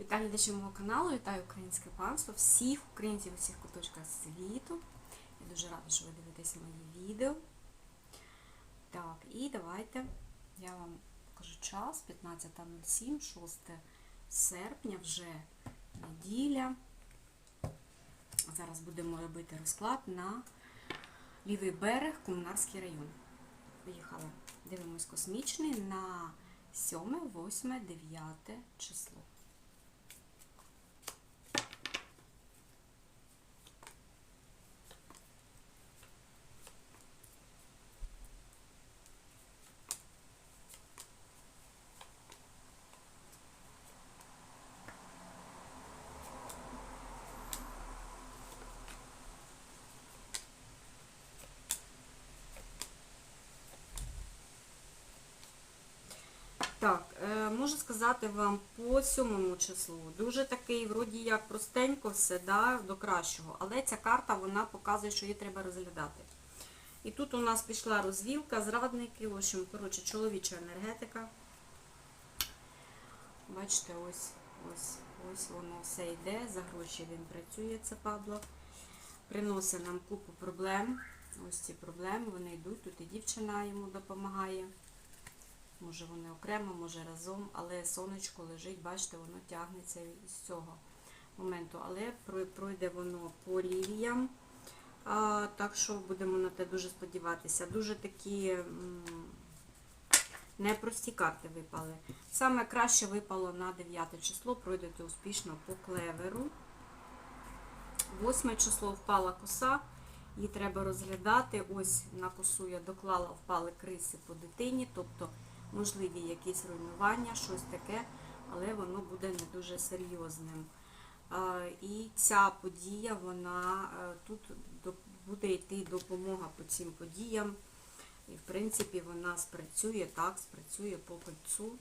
Вітаю глядачі мого каналу, вітаю українське панство, всіх українців у всіх куточках світу. Я дуже рада, що ви дивитеся мої відео. Так, і давайте я вам покажу час 15.07, 6 серпня, вже неділя. Зараз будемо робити розклад на лівий берег, Комунарський район. Поїхали. Дивимось космічний на 7, 8, 9 число. Так, е, можу сказати вам по сьомому числу. Дуже такий, вроді як простенько все, да, до кращого. Але ця карта вона показує, що її треба розглядати. І тут у нас пішла розвілка, зрадники, в общем, коротше, чоловіча енергетика. Бачите, ось, ось, ось воно все йде, за гроші він працює, це Пабло. Приносить нам купу проблем. Ось ці проблеми, вони йдуть, тут і дівчина йому допомагає. Може вони окремо, може разом, але сонечко лежить, бачите, воно тягнеться з цього моменту. Але пройде воно по ліліям. Так що будемо на те дуже сподіватися. Дуже такі непрості карти випали. Саме краще випало на 9 число, пройдете успішно по клеверу. 8 число впала коса. Її треба розглядати. Ось на косу я доклала, впали криси по дитині, тобто можливі якісь руйнування, щось таке, але воно буде не дуже серйозним. І ця подія, вона е, тут буде йти допомога по цим подіям. І, в принципі, вона спрацює, так, спрацює по кольцу.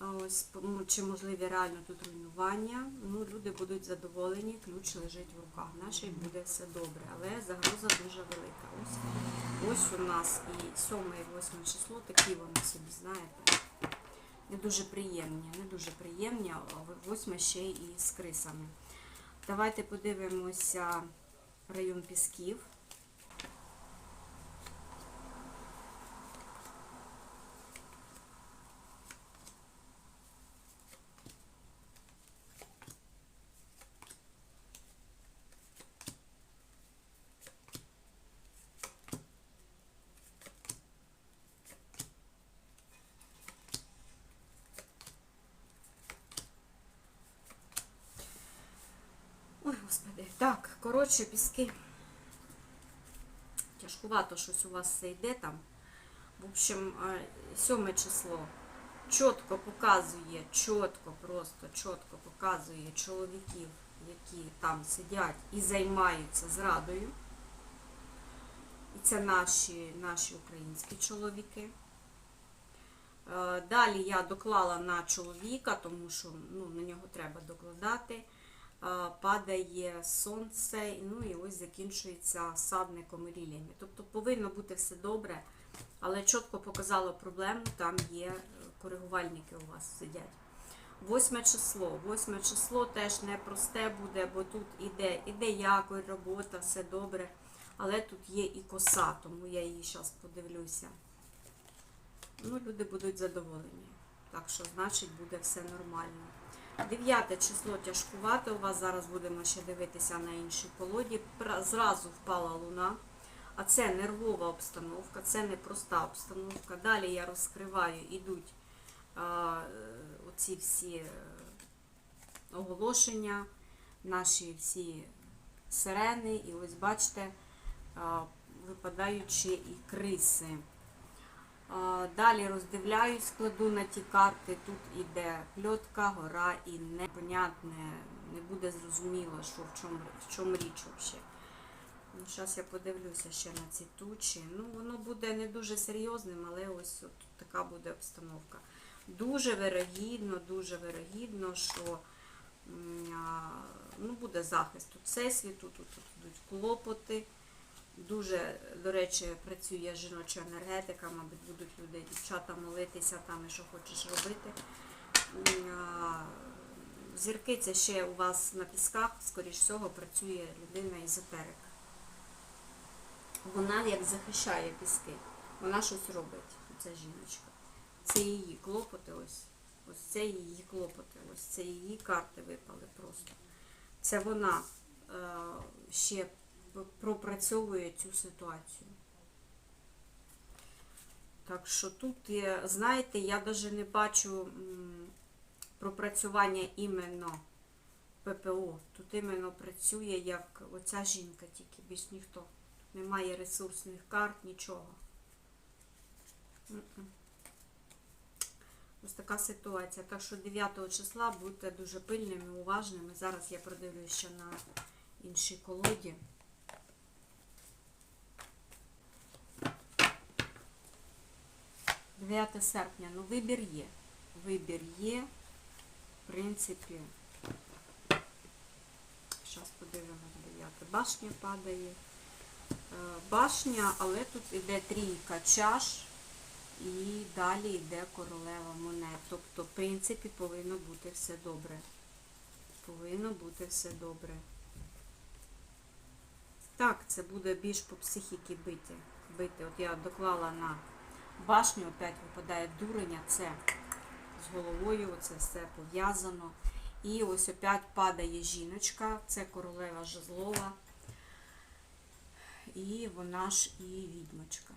Ось, по- чи можливі реально тут руйнування. Ну, люди будуть задоволені, ключ лежить в руках. Нашій буде все добре, але загроза дуже велика. Ось, ось у нас і 7 і 8 число, такі вони собі, знаєте, не дуже приємні, не дуже приємні, а 8 ще і з крисами. Давайте подивимося район Пісків. Господи. Так, коротше, піски. Тяжкувато щось у вас все йде там. В общем, е, сьоме число чітко показує, чітко, просто чітко показує чоловіків, які там сидять і займаються зрадою. І це наші, наші українські чоловіки. Е, Далі я доклала на чоловіка, тому що ну, на нього треба докладати. Падає сонце, ну і ось закінчується садником і ліліями. Тобто повинно бути все добре, але чітко показало проблему, там є е, коригувальники у вас сидять. Восьме число. Восьме число теж непросте буде, бо тут іде, іде якорь, робота, все добре. Але тут є і коса, тому я її зараз подивлюся. Ну, люди будуть задоволені. Так що, значить, буде все нормально. Дев'яте число тяжкувате. У вас зараз будемо ще дивитися на іншій колоді. Зразу впала луна. А це нервова обстановка, це непроста обстановка. Далі я розкриваю, ідуть а, е, оці всі е, оголошення, наші всі сирени. І ось бачите, а, випадають ще і криси. Далі роздивляюсь, кладу на ті карти. Тут іде пльотка, гора і непонятне, не буде зрозуміло, що в чому, в чому річ взагалі. Ну, Зараз я подивлюся ще на ці тучі. Ну, воно буде не дуже серйозним, але ось от така буде обстановка. Дуже вирогідно, дуже вирогідно, що ну, буде захист тут всесвіту, тут, тут йдуть клопоти. Дуже, до речі, працює жіноча енергетика, мабуть, будуть люди, дівчата молитися там і що хочеш робити. Зірки це ще у вас на пісках, скоріш всього, працює людина езотерик. Вона як захищає піски. Вона щось робить, ця жіночка. Це її клопоти, ось. Ось це її клопоти, ось це її карти випали просто. Це вона е, ще пропрацьовує цю ситуацію. Так що тут, знаєте, я навіть не бачу пропрацювання іменно ППО. Тут іменно працює як оця жінка, тільки більш ніхто. Немає ресурсних карт, нічого. Ось така ситуація. Так що 9 числа будьте дуже пильними, уважними. Зараз я продивлюся ще на іншій колоді. – 9 серпня. Ну, вибір є. Вибір є. В принципі, зараз подивимося 9. Башня падає. Е, Башня, але тут іде трійка чаш. І далі йде королева монет. Тобто, в принципі, повинно бути все добре. Повинно бути все добре. Так, це буде більш по психіки бити. бити. От я доклала на башню, опять випадає дуреня, це з головою, це все пов'язано. І ось опять падає жіночка, це королева жезлова. І вона ж і відьмочка.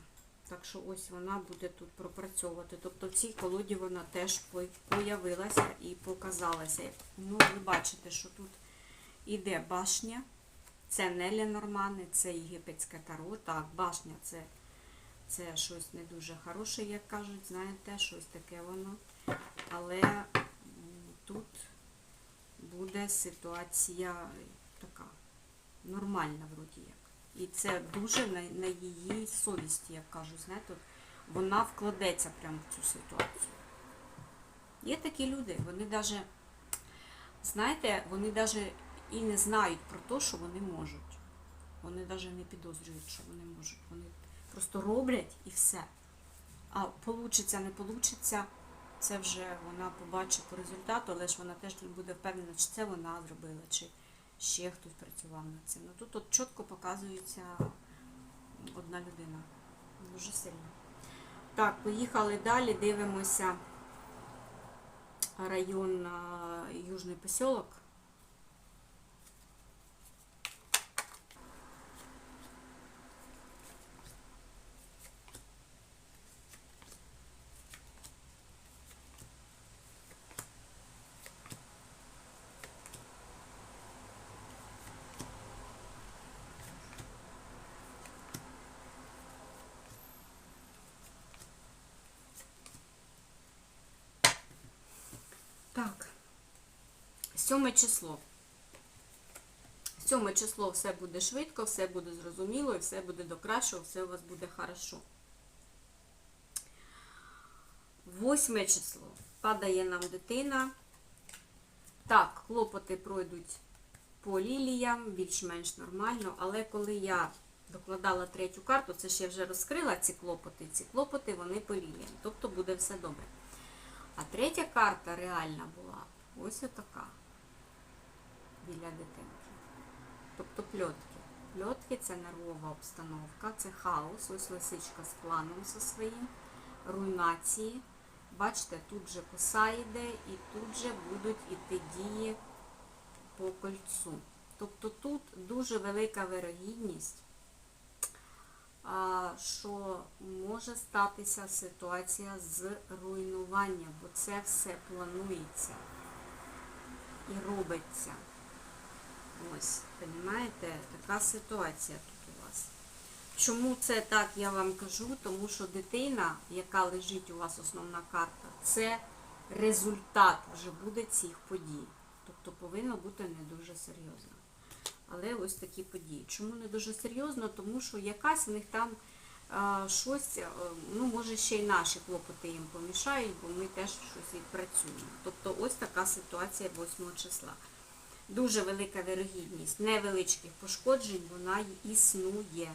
Так що ось вона буде тут пропрацьовувати. Тобто в цій колоді вона теж по- появилася і показалася. Ну, ви бачите, що тут іде башня. Це не Ленормани, це єгипетське таро. Так, башня це, це щось не дуже хороше, як кажуть, знаєте, щось таке воно. Але тут буде ситуація така нормальна, вроді як. І це дуже на, на її совісті, як кажуть, знаєте, вона вкладеться прямо в цю ситуацію. Є такі люди, вони навіть, знаєте, вони навіть і не знають про те, що вони можуть. Вони навіть не підозрюють, що вони можуть. Вони просто роблять і все. А получиться, не получиться, це вже вона побачить по результату, але ж вона теж не буде впевнена, чи це вона зробила, чи ще хтось працював над цим. Ну тут от чітко показується одна людина. Дуже сильно. Так, поїхали далі, дивимося район Южний Посілок. 7 число. 7 число все буде швидко, все буде зрозуміло, і все буде до кращого, все у вас буде хорошо. 8 число. Падає нам дитина. Так, клопоти пройдуть по ліліям, більш-менш нормально, але коли я докладала третю карту, це ж я вже розкрила ці клопоти. Ці клопоти, вони по ліліям. Тобто буде все добре. А третя карта реальна була ось така біля дитинки. Тобто пльотки. Пльотки це нервова обстановка, це хаос, ось лисичка з планом зі своїм, руйнації. Бачите, тут же коса йде і тут же будуть іти дії по кольцу. Тобто тут дуже велика вирогідність, що може статися ситуація з руйнуванням, бо це все планується і робиться. Ось, розумієте, така ситуація тут у вас. Чому це так я вам кажу? Тому що дитина, яка лежить у вас основна карта, це результат вже буде цих подій. Тобто повинно бути не дуже серйозно. Але ось такі події. Чому не дуже серйозно? Тому що якась в них там а, щось, а, ну може ще й наші клопоти їм помішають, бо ми теж щось відпрацюємо. Тобто ось така ситуація 8 числа. Дуже велика вирогідність невеличких пошкоджень, вона існує.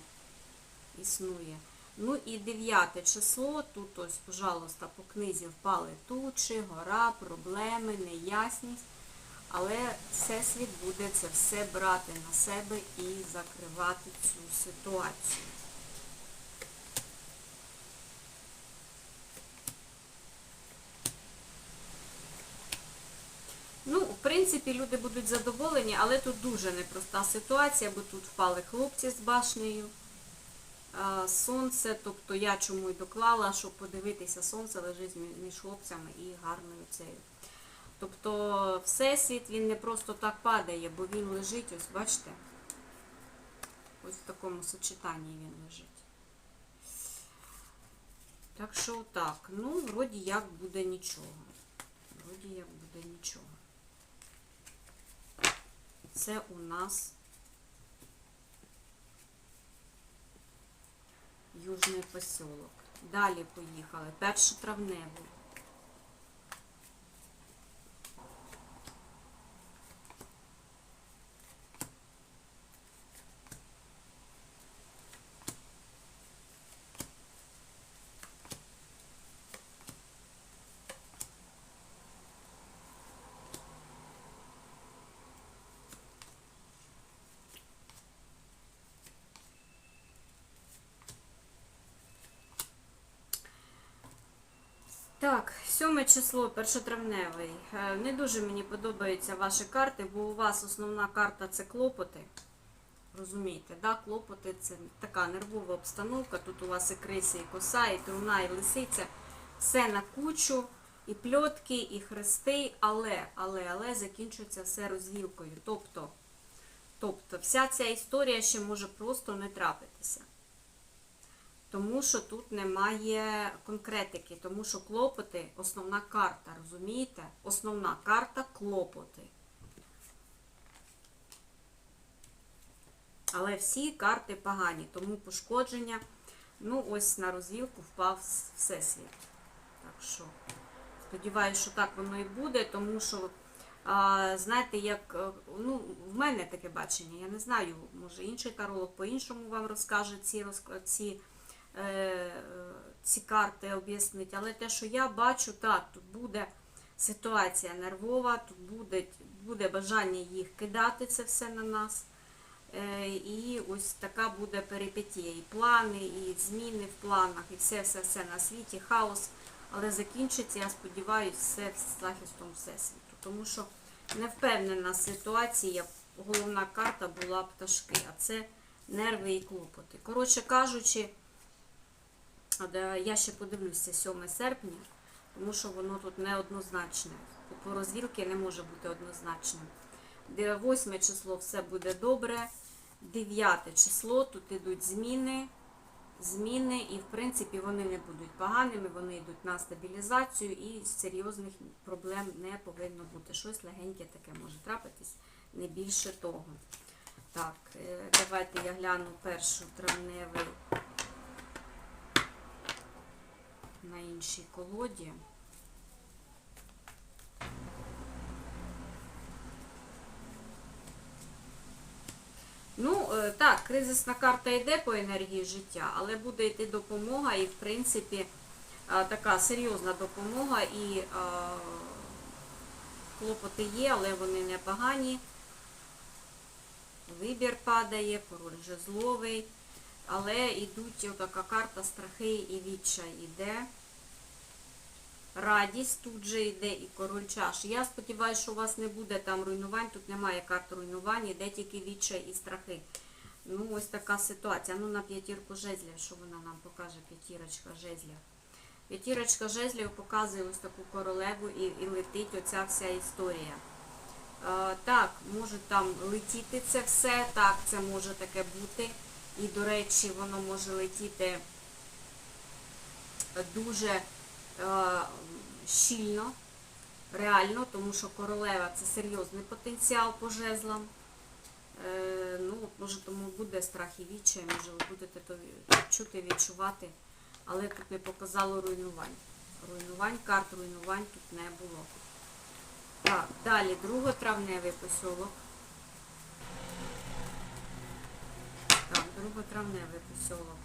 Існує. Ну і 9 число, тут ось, пожалуйста, по книзі впали тучі, гора, проблеми, неясність. Але Всесвіт буде це все брати на себе і закривати цю ситуацію. Ну, в принципі, люди будуть задоволені, але тут дуже непроста ситуація, бо тут впали хлопці з башнею. Сонце, тобто я чому й доклала, щоб подивитися, сонце лежить між хлопцями і гарною цією. Тобто Всесвіт він не просто так падає, бо він лежить, ось бачите, ось в такому сочетанні він лежить. Так що так, ну, вроді як буде нічого. Вроді як буде нічого це у нас Южний поселок. Далі поїхали. Першу травневу. 7 число, першотравневий. Е, не дуже мені подобаються ваші карти, бо у вас основна карта це клопоти. Розумієте, да? клопоти це така нервова обстановка. Тут у вас і крися, і коса, і труна, і лисиця. Все на кучу, і пльотки, і хрести, але, але, але закінчується все розгілкою. Тобто, тобто, вся ця історія ще може просто не трапитися. Тому що тут немає конкретики, тому що клопоти основна карта, розумієте? Основна карта клопоти. Але всі карти погані, тому пошкодження. Ну, ось на розвілку впав Всесвіт. Так що, сподіваюся, що так воно і буде, тому що, а, знаєте, як, е, ну, в мене таке бачення, я не знаю, може інший таролог по-іншому вам розкаже ці, ці, ці карти, об'яснить. Але те, що я бачу, так, тут буде ситуація нервова, тут буде, буде бажання їх кидати це все на нас. Е, І ось така буде перипетія. І плани, і зміни в планах, і все, все, все на світі, хаос. Але закінчиться, я сподіваюся, все з захистом Всесвіту. Тому що невпевнена ситуація, головна карта була пташки, а це нерви і клопоти. Коротше кажучи, я ще подивлюся 7 серпня, тому що воно тут неоднозначне. По розвілки не може бути однозначним. 8 число все буде добре. 9 число, тут йдуть зміни. Зміни, і в принципі вони не будуть поганими, вони йдуть на стабілізацію і серйозних проблем не повинно бути. Щось легеньке таке може трапитись, не більше того. Так, е, давайте я гляну першу травневий на іншій колоді. Ну, е, так, кризисна карта йде по енергії життя, але буде йти допомога і, в принципі, е, така серйозна допомога і е, клопоти є, але вони не погані. Вибір падає, король жезловий, але йдуть отака карта страхи і відчай іде. Радість тут же йде і король чаш. Я сподіваюся, що у вас не буде там руйнувань, тут немає карт руйнувань, йде тільки відчай і страхи. Ну, ось така ситуація. Ну, на п'ятірку жезлів, що вона нам покаже, п'ятірочка жезлів. П'ятірочка жезлів показує ось таку королеву і, і летить оця вся історія. Е, так, може там летіти це все, так, це може таке бути. І, до речі, воно може летіти дуже е, щільно, реально, тому що королева це серйозний потенціал по жезлам. Е, ну, може, тому буде страх і відчай, може ви будете то чути, відчувати, але тут не показало руйнувань. Руйнувань, карт руйнувань тут не було. Так, далі, друготравневий посілок. Так, друготравневий посілок.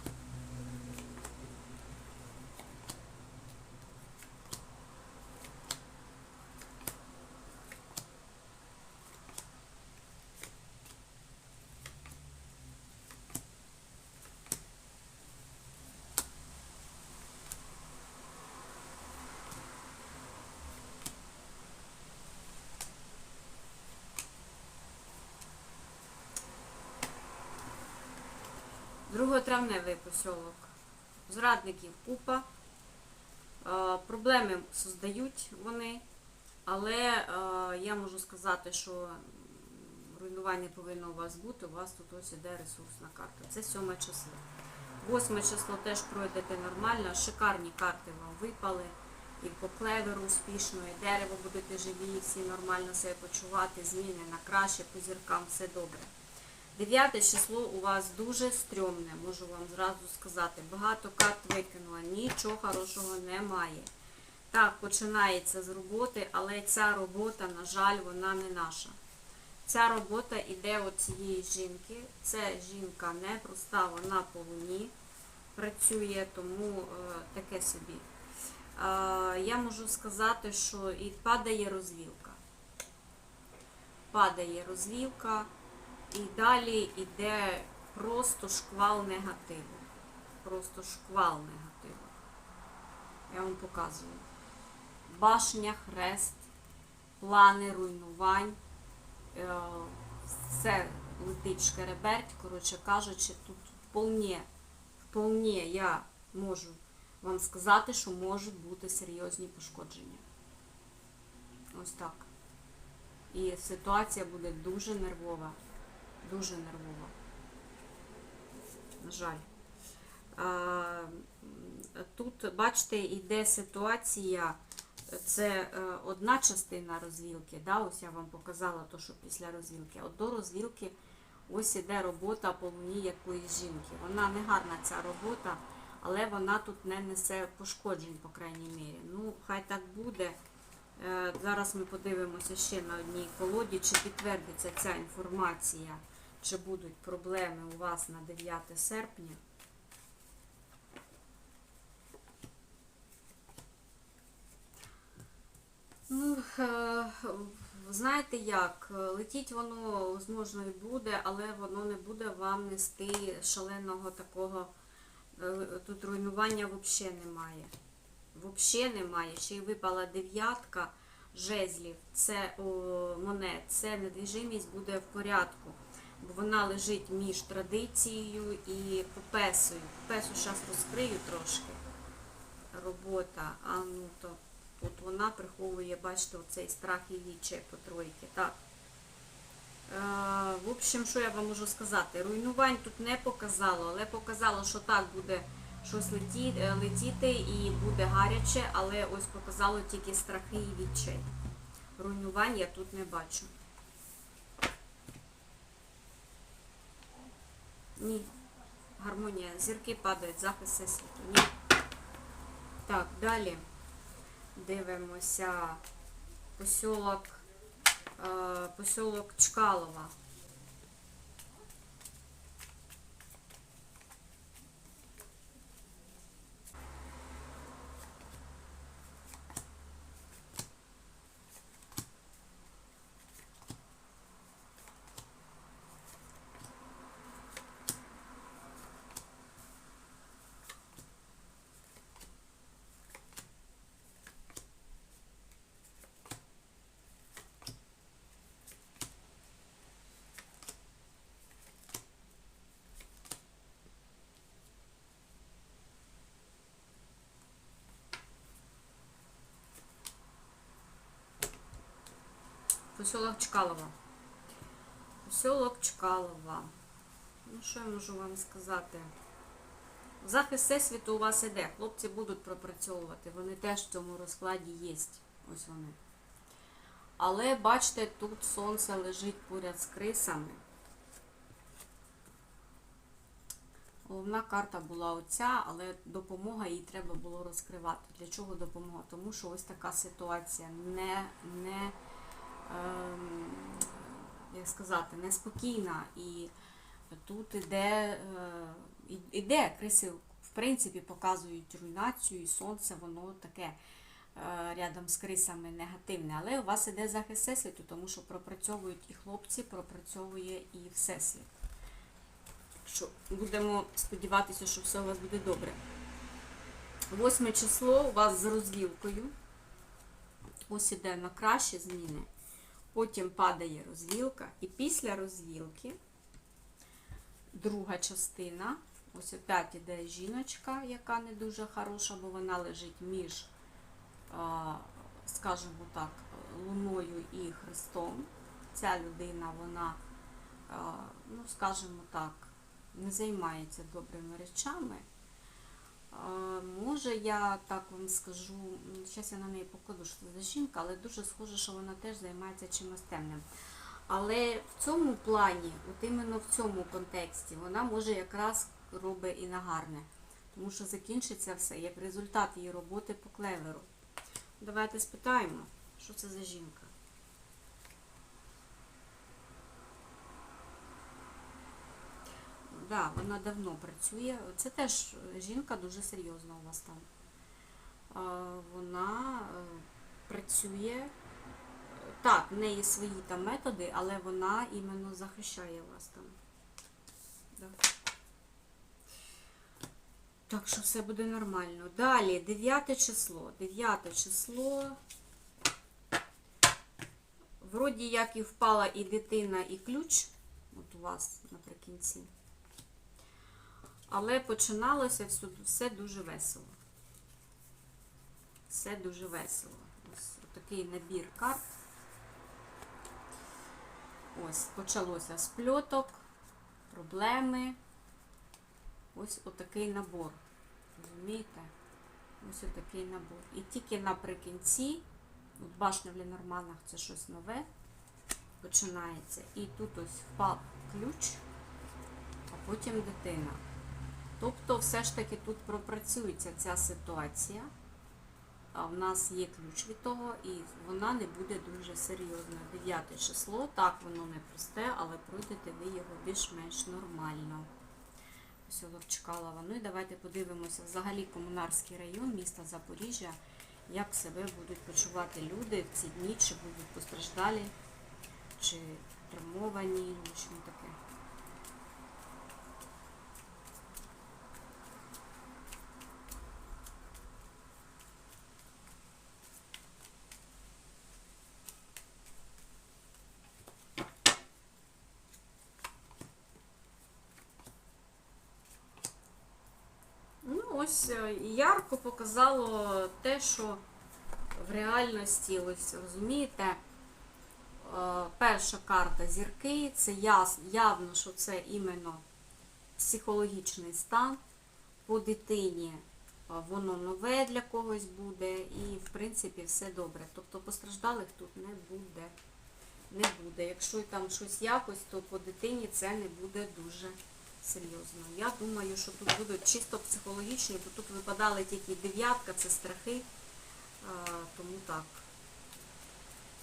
Друготравневий посілок. Зрадників купа. Е, Проблеми создають вони, але е, я можу сказати, що руйнування повинно у вас бути. У вас тут ось іде ресурсна карта. Це сьоме число. Восьме число теж пройдете нормально. Шикарні карти вам випали. І по клеверу успішно, і дерево будете живі, всі нормально себе почувати, зміни на краще, по зіркам, все добре. Дев'яте число у вас дуже стрьомне, можу вам зразу сказати. Багато карт викинула, нічого хорошого немає. Так, починається з роботи, але ця робота, на жаль, вона не наша. Ця робота йде от цієї жінки. Це жінка непроста, вона по луні працює, тому е, таке собі. Е, я можу сказати, що і падає розвілка. Падає розвілка, і далі йде просто шквал негативу. Просто шквал негативу. Я вам показую. Башня, хрест, плани руйнувань. Е, Все летить шкереберть, коротше кажучи, тут вполне, вполне я можу вам сказати, що можуть бути серйозні пошкодження. Ось так. І ситуація буде дуже нервова. Дуже нервова. На жаль. Тут, бачите, йде ситуація. Це е, одна частина розвілки. Да? Ось я вам показала то, що після розвілки. От до розвілки ось іде робота по луні якоїсь жінки. Вона не гарна ця робота, але вона тут не несе пошкоджень, по крайній мірі. Ну, хай так буде. Е, Зараз ми подивимося ще на одній колоді, чи підтвердиться ця інформація, чи будуть проблеми у вас на 9 серпня. Ну, е, знаєте як, летіть воно, можливо, і буде, але воно не буде вам нести шаленого такого, е, тут руйнування взагалі немає. Взагалі немає. Ще й випала дев'ятка жезлів, це о, монет, це недвіжимість буде в порядку. Бо вона лежить між традицією і попесою. Попесу зараз розкрию трошки. Робота. А ну то от вона приховує, бачите, оцей страх і віче по тройки. Так. Е, в общем, що я вам можу сказати? Руйнувань тут не показало, але показало, що так буде щось е, летіти і буде гаряче, але ось показало тільки страхи і відчай. Руйнувань я тут не бачу. Ні. Гармонія. Зірки падають, захист всесвіту. Ні. Так, далі дивимося посілок, е, Чкалова. Посілок Чкалова. Посілок Чкалова. Ну, що я можу вам сказати? Захист всесвіту у вас іде. Хлопці будуть пропрацьовувати. Вони теж в цьому розкладі є. Ось вони. Але бачите, тут сонце лежить поряд з крисами. Головна карта була оця, але допомога їй треба було розкривати. Для чого допомога? Тому що ось така ситуація не, не як сказати, неспокійна. І тут іде, е, іде криси, в принципі, показують руйнацію, і сонце, воно таке е, рядом з крисами негативне. Але у вас іде захист всесвіту, тому що пропрацьовують і хлопці, пропрацьовує і всесвіт. Що будемо сподіватися, що все у вас буде добре. Восьме число у вас з розвілкою. Ось іде на кращі зміни. Потім падає розвілка. І після розвілки друга частина Ось опять іде жіночка, яка не дуже хороша, бо вона лежить між, скажімо так, луною і Христом. Ця людина, вона, ну, скажімо так, не займається добрими речами. Може, я так вам скажу, зараз я на неї покладу, що це за жінка, але дуже схоже, що вона теж займається чимось темним. Але в цьому плані, от іменно в цьому контексті, вона може якраз робить і на гарне. Тому що закінчиться все як результат її роботи по клеверу. Давайте спитаємо, що це за жінка. Да, вона давно працює. Це теж жінка дуже серйозна у вас там. Вона е, працює. Так, в неї свої там методи, але вона іменно захищає вас там. Да. Так що все буде нормально. Далі, 9 число. 9 число. Вроді як і впала і дитина, і ключ. От у вас наприкінці. Але починалося все, дуже весело. Все дуже весело. Ось такий набір карт. Ось почалося з пльоток, проблеми. Ось отакий набор. Розумієте? Ось отакий набор. І тільки наприкінці, от башня в Ленорманах це щось нове, починається. І тут ось впав ключ, а потім дитина. Тобто, все ж таки тут пропрацюється ця ситуація. А в нас є ключ від того, і вона не буде дуже серйозною. Дев'яте число, так, воно не просте, але пройдете ви його більш-менш нормально. Село Чкалова. Ну і давайте подивимося взагалі комунарський район міста Запоріжжя, як себе будуть почувати люди в ці дні, чи будуть постраждалі, чи травмовані, ну таке. Ну, ось е, ярко показало те, що в реальності, ось розумієте, е, перша карта зірки, це явно, що це іменно психологічний стан. По дитині е, воно нове для когось буде, і в принципі все добре. Тобто постраждалих тут не буде. Не буде. Якщо там щось якось, то по дитині це не буде дуже серйозно. Я думаю, що тут будуть чисто психологічні, бо тут випадали тільки дев'ятка, це страхи. Тому так.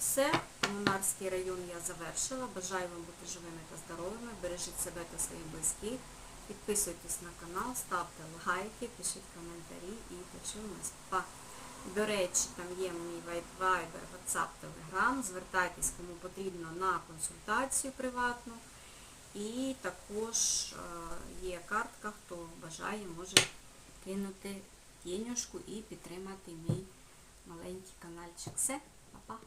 Все, комунарський район я завершила. Бажаю вам бути живими та здоровими. Бережіть себе та своїх близьких. Підписуйтесь на канал, ставте лайки, пишіть коментарі і почуємось. До речі, там є мій Viber, WhatsApp, Telegram. Звертайтесь, кому потрібно на консультацію приватну. І також е, є картка, хто бажає, може кинути тінюшку і підтримати мій маленький каналчик. Все, па-па!